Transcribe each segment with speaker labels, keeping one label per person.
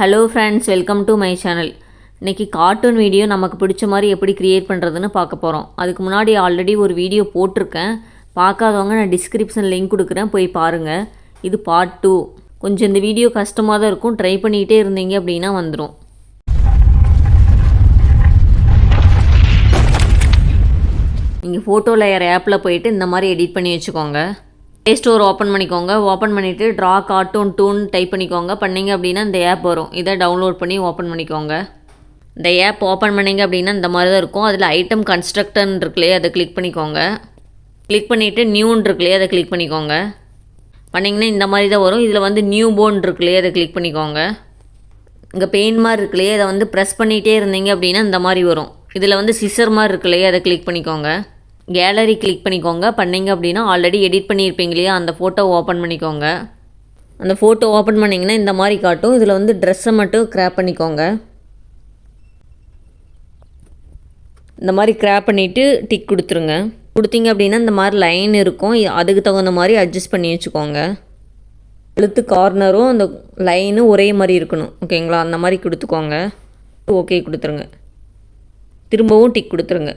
Speaker 1: Hello friends welcome to my channel இன்றைக்கி cartoon video நமக்கு பிடிச்ச மாதிரி எப்படி க்ரியேட் பண்ணுறதுன்னு பார்க்க போகிறோம் அதுக்கு முன்னாடி ஆல்ரெடி ஒரு வீடியோ போட்டிருக்கேன். பார்க்காதவங்க நான் டிஸ்கிரிப்ஷன் லிங்க் கொடுக்குறேன். போய் பாருங்கள் இது பார்ட் டூ கொஞ்சம் இந்த வீடியோ கஷ்டமாக தான் இருக்கும். ட்ரை பண்ணிக்கிட்டே இருந்தீங்க அப்படின்னா வந்துடும் நீங்கள் ஃபோட்டோ லேயர் ஆப்பில் போயிட்டு இந்த மாதிரி எடிட் பண்ணி வச்சுக்கோங்க. ப்ளே ஸ்டோர் ஓப்பன் பண்ணிக்கோங்க. ஓப்பன் பண்ணிவிட்டு ட்ரா கார்ட்டூன் டூன் டைப் பண்ணிக்கோங்க. பண்ணீங்க அப்படின்னா இந்த ஆப் வரும். இதை டவுன்லோட் பண்ணி ஓப்பன் பண்ணிக்கோங்க. இந்த ஆப் ஓப்பன் பண்ணிங்க அப்படின்னா இந்த மாதிரி தான் இருக்கும். அதில் ஐட்டம் கன்ஸ்ட்ரக்டன் இருக்குல்லையே அதை கிளிக் பண்ணிக்கோங்க. கிளிக் பண்ணிவிட்டு நியூன் இருக்குல்லையே அதை கிளிக் பண்ணிக்கோங்க. பண்ணிங்கன்னா இந்த மாதிரி தான் வரும். இதில் வந்து நியூ போன் இருக்குல்லையே அதை கிளிக் பண்ணிக்கோங்க. இங்கே பெயின் மாதிரி இருக்குல்லையே அதை வந்து ப்ரெஸ் பண்ணிகிட்டே இருந்தீங்க அப்படின்னா இந்த மாதிரி வரும். இதில் வந்து சிசர் மாதிரி இருக்குல்லையே அதை கிளிக் பண்ணிக்கோங்க. கேலரி கிளிக் பண்ணிக்கோங்க. பண்ணீங்க அப்படின்னா ஆல்ரெடி எடிட் பண்ணியிருப்பீங்க இல்லையா? அந்த ஃபோட்டோ ஓப்பன் பண்ணிக்கோங்க. அந்த ஃபோட்டோ ஓப்பன் பண்ணிங்கன்னா இந்த மாதிரி காட்டும். இதில் வந்து ட்ரெஸ்ஸை மட்டும் க்ராப் பண்ணிக்கோங்க. இந்த மாதிரி க்ராப் பண்ணிவிட்டு டிக் கொடுத்துருங்க. கொடுத்தீங்க அப்படின்னா இந்த மாதிரி லைன் இருக்கும். அதுக்கு தகுந்த மாதிரி அட்ஜஸ்ட் பண்ணி வச்சுக்கோங்க. எழுத்து கார்னரும் அந்த லைனும் ஒரே மாதிரி இருக்கணும். ஓகேங்களா அந்த மாதிரி கொடுத்துக்கோங்க. ஓகே கொடுத்துருங்க. திரும்பவும் டிக் கொடுத்துருங்க.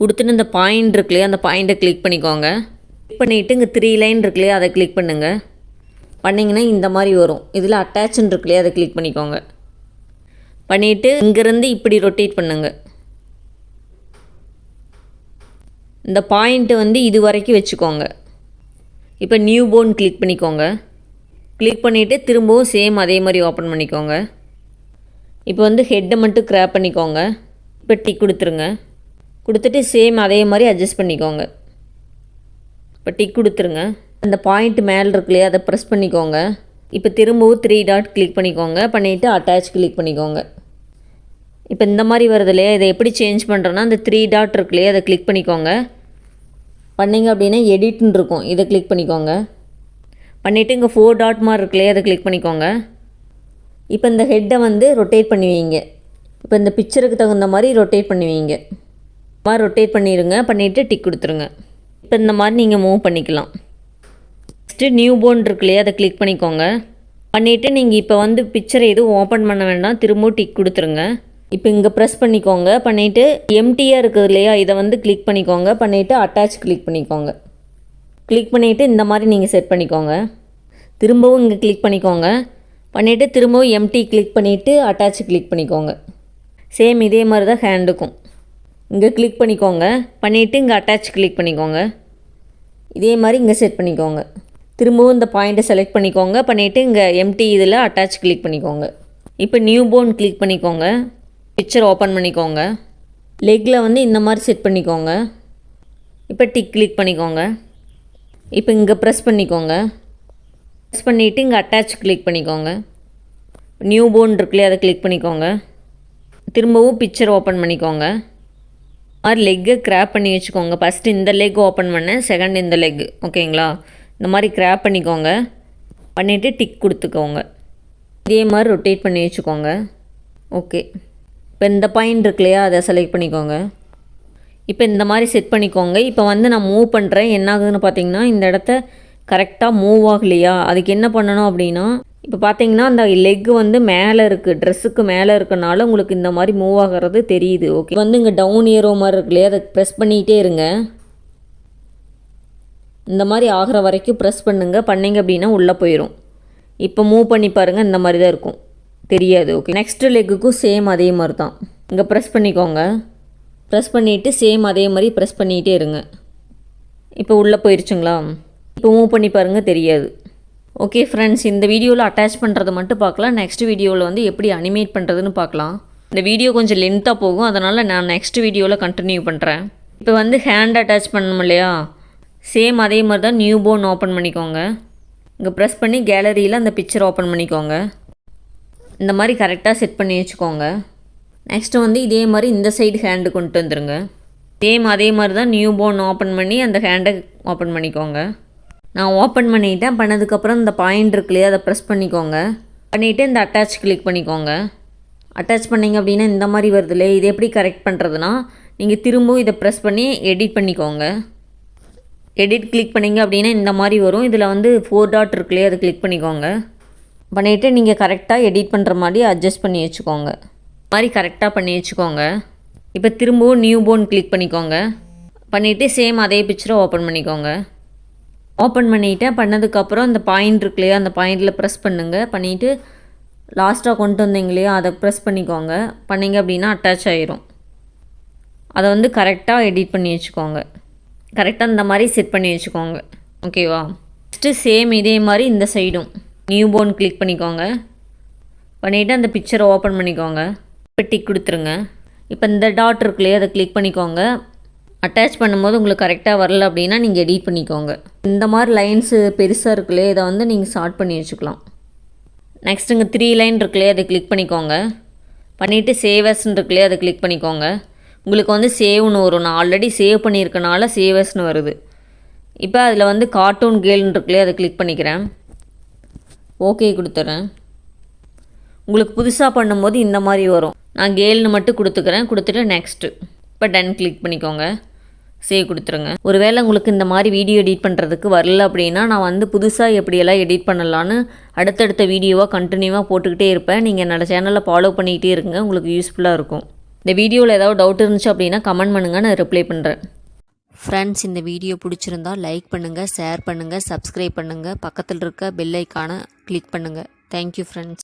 Speaker 1: கொடுத்துட்டு இந்த பாயிண்ட் இருக்குல்லையா அந்த பாயிண்ட்டை கிளிக் பண்ணிக்கோங்க. கிளிக் பண்ணிவிட்டு இங்கே த்ரீ லைன் இருக்குல்லையா அதை கிளிக் பண்ணுங்கள் பண்ணிங்கன்னா இந்த மாதிரி வரும். இதில் அட்டாச்னு இருக்குல்லையா அதை கிளிக் பண்ணிக்கோங்க. பண்ணிவிட்டு இங்கேருந்து இப்படி ரொட்டேட் பண்ணுங்க. இந்த பாயிண்ட்டு வந்து இது வரைக்கும் வச்சுக்கோங்க. இப்போ நியூ போன் கிளிக் பண்ணிக்கோங்க. கிளிக் பண்ணிவிட்டு திரும்பவும் சேம் அதே மாதிரி ஓப்பன் பண்ணிக்கோங்க. இப்போ வந்து ஹெட்டை மட்டும் க்ராப் பண்ணிக்கோங்க. இப்போ டிக் கொடுத்துருங்க. கொடுத்துட்டு சேம் அதே மாதிரி அட்ஜஸ்ட் பண்ணிக்கோங்க. இப்போ டிக் கொடுத்துருங்க. அந்த பாயிண்ட் மேலே இருக்கு இல்லையா அதை ப்ரெஸ் பண்ணிக்கோங்க. இப்போ திரும்பவும் த்ரீ டாட் கிளிக் பண்ணிக்கோங்க. பண்ணிவிட்டு அட்டாச் கிளிக் பண்ணிக்கோங்க. இப்போ இந்த மாதிரி வருது இல்லையா இதை எப்படி சேஞ்ச் பண்ணுறோன்னா அந்த த்ரீ டாட் இருக்கு இல்லையா அதை கிளிக் பண்ணிக்கோங்க. பண்ணிங்க அப்படின்னா எடிட்னு இருக்கும். இதை கிளிக் பண்ணிக்கோங்க. பண்ணிவிட்டு இங்கே ஃபோர் டாட் மாதிரி இருக்கு இல்லையா அதை கிளிக் பண்ணிக்கோங்க. இப்போ இந்த ஹெட்டை வந்து ரொட்டேட் பண்ணுவீங்க. இப்போ இந்த பிக்சருக்கு தகுந்த மாதிரி ரொட்டேட் பண்ணுவீங்க. மாதிரி ரொட்டேட் பண்ணிடுங்க பண்ணிவிட்டு டிக் கொடுத்துருங்க. இப்போ இந்த மாதிரி நீங்கள் மூவ் பண்ணிக்கலாம். நெக்ஸ்ட்டு நியூ போர்ன் இருக்கு இல்லையா அதை கிளிக் பண்ணிக்கோங்க. பண்ணிவிட்டு நீங்கள் இப்போ வந்து பிக்சரை எதுவும் ஓப்பன் பண்ண வேண்டாம் திரும்பவும் டிக் கொடுத்துருங்க. இப்போ இங்கே ப்ரெஸ் பண்ணிக்கோங்க. பண்ணிவிட்டு எம்டியாக இருக்குது இல்லையா இதை வந்து கிளிக் பண்ணிக்கோங்க. பண்ணிவிட்டு அட்டாச் கிளிக் பண்ணிக்கோங்க. கிளிக் பண்ணிவிட்டு இந்த மாதிரி நீங்கள் செட் பண்ணிக்கோங்க. திரும்பவும் இங்கே கிளிக் பண்ணிக்கோங்க. பண்ணிவிட்டு திரும்பவும் எம்டி கிளிக் பண்ணிவிட்டு அட்டாச் கிளிக் பண்ணிக்கோங்க. சேம் இதே மாதிரி தான் ஹேண்டுக்கும் இங்கே கிளிக் பண்ணிக்கோங்க. பண்ணிவிட்டு இங்கே அட்டாச் கிளிக் பண்ணிக்கோங்க. இதே மாதிரி இங்கே செட் பண்ணிக்கோங்க. திரும்பவும் இந்த பாயிண்ட்டை செலக்ட் பண்ணிக்கோங்க. பண்ணிவிட்டு இங்கே எம்டி இதில் அட்டாச் கிளிக் பண்ணிக்கோங்க. இப்போ நியூ போர்ன் கிளிக் பண்ணிக்கோங்க. பிக்சர் ஓப்பன் பண்ணிக்கோங்க. லெக்கில் வந்து இந்த மாதிரி செட் பண்ணிக்கோங்க. இப்போ டிக் கிளிக் பண்ணிக்கோங்க. இப்போ இங்கே ப்ரெஸ் பண்ணிக்கோங்க. ப்ரெஸ் பண்ணிவிட்டு இங்கே அட்டாச் கிளிக் பண்ணிக்கோங்க. நியூ போர்ன் இருக்குல்லையே அதை கிளிக் பண்ணிக்கோங்க. திரும்பவும் பிக்சர் ஓப்பன் பண்ணிக்கோங்க. மாதிரி லெக்கை கிராப் பண்ணி வச்சுக்கோங்க. ஃபஸ்ட்டு இந்த லெக் ஓப்பன் பண்ணேன் செகண்ட் இந்த லெக் ஓகேங்களா? இந்த மாதிரி கிராப் பண்ணிக்கோங்க. பண்ணிவிட்டு டிக் கொடுத்துக்கோங்க. இதே மாதிரி ரொட்டேட் பண்ணி வச்சுக்கோங்க. ஓகே இப்போ இந்த பாயிண்ட் இருக்கு இல்லையா அதை செலக்ட் பண்ணிக்கோங்க. இப்போ இந்த மாதிரி செட் பண்ணிக்கோங்க. இப்போ வந்து நான் மூவ் பண்ணுறேன் என்ன ஆகுதுன்னு பார்த்தீங்கன்னா இந்த இடத்த கரெக்டாக மூவ் ஆகலையா? அதுக்கு என்ன பண்ணணும் அப்படின்னா இப்போ பார்த்தீங்கன்னா அந்த லெக் வந்து மேலே இருக்குது ட்ரெஸ்ஸுக்கு மேலே இருக்கனால உங்களுக்கு இந்த மாதிரி மூவ் ஆகிறது தெரியுது ஓகே வந்து இங்கே டவுன் ஏரோ மாதிரி இருக்கு இல்லையா? அதை ப்ரெஸ் பண்ணிகிட்டே இருங்க. இந்த மாதிரி ஆகிற வரைக்கும் ப்ரெஸ் பண்ணுங்கள் பண்ணிங்க அப்படின்னா உள்ளே போயிடும் இப்போ மூவ் பண்ணி பாருங்கள் இந்த மாதிரி தான் இருக்கும். தெரியாது ஓகே நெக்ஸ்ட் லெக்குக்கும் சேம் அதே மாதிரி தான். இங்கே ப்ரெஸ் பண்ணிக்கோங்க. ப்ரெஸ் பண்ணிவிட்டு சேம் அதே மாதிரி ப்ரெஸ் பண்ணிகிட்டே இருங்க. இப்போ உள்ளே போயிருச்சுங்களா? இப்போ மூவ் பண்ணி பாருங்கள் தெரியாது. ஓகே ஃப்ரெண்ட்ஸ் இந்த வீடியோவில் அட்டாச் பண்ணுறது மட்டும் பார்க்கலாம். நெக்ஸ்ட் வீடியோவில் வந்து எப்படி அனிமேட் பண்ணுறதுன்னு பார்க்கலாம். இந்த வீடியோ கொஞ்சம் லென்த்தாக போகும். அதனால் நான் நெக்ஸ்ட் வீடியோவில் கண்டினியூ பண்ணுறேன் இப்போ வந்து ஹேண்ட் அட்டாச் பண்ணணும் இல்லையா? சேம் அதே மாதிரி தான் நியூ போன் ஓப்பன் பண்ணிக்கோங்க. இங்கே ப்ரெஸ் பண்ணி கேலரியில் அந்த பிக்சர் ஓப்பன் பண்ணிக்கோங்க. இந்த மாதிரி கரெக்டாக செட் பண்ணி வச்சுக்கோங்க. நெக்ஸ்ட்டு வந்து இதே மாதிரி இந்த சைடு ஹேண்டு கொண்டு வந்துருங்க. சேம் அதே மாதிரி தான் நியூ போன் ஓப்பன் பண்ணி அந்த ஹேண்டை ஓப்பன் பண்ணிக்கோங்க. நான் ஓப்பன் பண்ணிட்டேன். பண்ணதுக்கப்புறம் இந்த பாயிண்ட் இருக்கு இல்லையா அதை ப்ரெஸ் பண்ணிக்கோங்க. பண்ணிவிட்டு இந்த அட்டாச் கிளிக் பண்ணிக்கோங்க. அட்டாச் பண்ணிங்க அப்படின்னா இந்த மாதிரி வருது இல்லையா இது எப்படி கரெக்ட் பண்ணுறதுனா நீங்கள் திரும்பவும் இதை ப்ரெஸ் பண்ணி எடிட் பண்ணிக்கோங்க. எடிட் கிளிக் பண்ணிங்க அப்படின்னா இந்த மாதிரி வரும். இதில் வந்து ஃபோர் டாட் இருக்குல்லையே அதை கிளிக் பண்ணிக்கோங்க. பண்ணிவிட்டு நீங்கள் கரெக்டாக எடிட் பண்ணுற மாதிரி அட்ஜஸ்ட் பண்ணி வச்சுக்கோங்க. இந்த மாதிரி கரெக்டாக பண்ணி வச்சுக்கோங்க. இப்போ திரும்பவும் நியூ போன் கிளிக் பண்ணிக்கோங்க. பண்ணிவிட்டு சேம் அதே பிக்சரை ஓப்பன் பண்ணிக்கோங்க. ஓப்பன் பண்ணிவிட்டேன் பண்ணதுக்கப்புறம் இந்த பாயிண்ட் இருக்கு இல்லையா அந்த பாயிண்டில் ப்ரெஸ் பண்ணுங்கள் பண்ணிவிட்டு லாஸ்ட்டாக கொண்டு வந்தீங்க இல்லையா அதை ப்ரெஸ் பண்ணிக்கோங்க. பண்ணிங்க அப்படின்னா அட்டாச் ஆயிரும். அதை வந்து கரெக்டாக எடிட் பண்ணி வச்சுக்கோங்க. கரெக்டாக இந்த மாதிரி செட் பண்ணி வச்சுக்கோங்க. ஓகேவா நெக்ஸ்ட்டு சேம் இதே மாதிரி இந்த சைடும் நியூ போர்ன் கிளிக் பண்ணிக்கோங்க. பண்ணிவிட்டு அந்த பிக்சரை ஓப்பன் பண்ணிக்கோங்க. இப்போ டிக் கொடுத்துருங்க. இப்போ இந்த டாட் இருக்கு இல்லையா அதை கிளிக் பண்ணிக்கோங்க. அட்டாச் பண்ணும்போது உங்களுக்கு கரெக்டாக வரல அப்படின்னா நீங்கள் எடிட் பண்ணிக்கோங்க. இந்த மாதிரி லைன்ஸு பெருசாக இருக்குல்லையே இதை வந்து நீங்கள் ஷார்ட் பண்ணி வச்சுக்கலாம். நெக்ஸ்ட் இங்கே த்ரீ லைன் இருக்குல்லையே அதை கிளிக் பண்ணிக்கோங்க. பண்ணிவிட்டு சேவஸ்ன்னு இருக்குல்லையே அதை கிளிக் பண்ணிக்கோங்க. உங்களுக்கு வந்து சேவ்னு வரும். நான் ஆல்ரெடி சேவ் பண்ணியிருக்கனால சேவஸ்னு வருது. இப்போ அதில் வந்து கார்ட்டூன் கேல்னு இருக்குல்லையே அதை கிளிக் பண்ணிக்கிறேன். ஓகே கொடுத்துட்றேன் உங்களுக்கு புதுசாக பண்ணும்போது இந்த மாதிரி வரும். நான் கேல்னு மட்டும் கொடுத்துக்கிறேன். கொடுத்துட்டு நெக்ஸ்ட்டு இப்போ டன் கிளிக் பண்ணிக்கோங்க. சேவ் கொடுத்துருங்க. ஒருவேளை உங்களுக்கு இந்த மாதிரி வீடியோ எடிட் பண்ணுறதுக்கு வரல அப்படின்னா நான் வந்து புதுசாக எப்படியெல்லாம் எடிட் பண்ணலான்னு அடுத்தடுத்த வீடியோவாக கண்டினியூவாக போட்டுக்கிட்டே இருப்பேன். நீங்கள் என்னோடய சேனலை ஃபாலோ பண்ணிக்கிட்டே இருங்க. உங்களுக்கு யூஸ்ஃபுல்லாக இருக்கும். இந்த வீடியோவில் ஏதாவது டவுட் இருந்துச்சு அப்படின்னா கமெண்ட் பண்ணுங்கள் நான் ரிப்ளை பண்ணுறேன் ஃப்ரெண்ட்ஸ் இந்த வீடியோ பிடிச்சிருந்தா லைக் பண்ணுங்கள் ஷேர் பண்ணுங்கள் சப்ஸ்கிரைப் பண்ணுங்கள் பக்கத்தில் இருக்க பெல் ஐக்கானை கிளிக் பண்ணுங்கள் தேங்க்யூ ஃப்ரெண்ட்ஸ்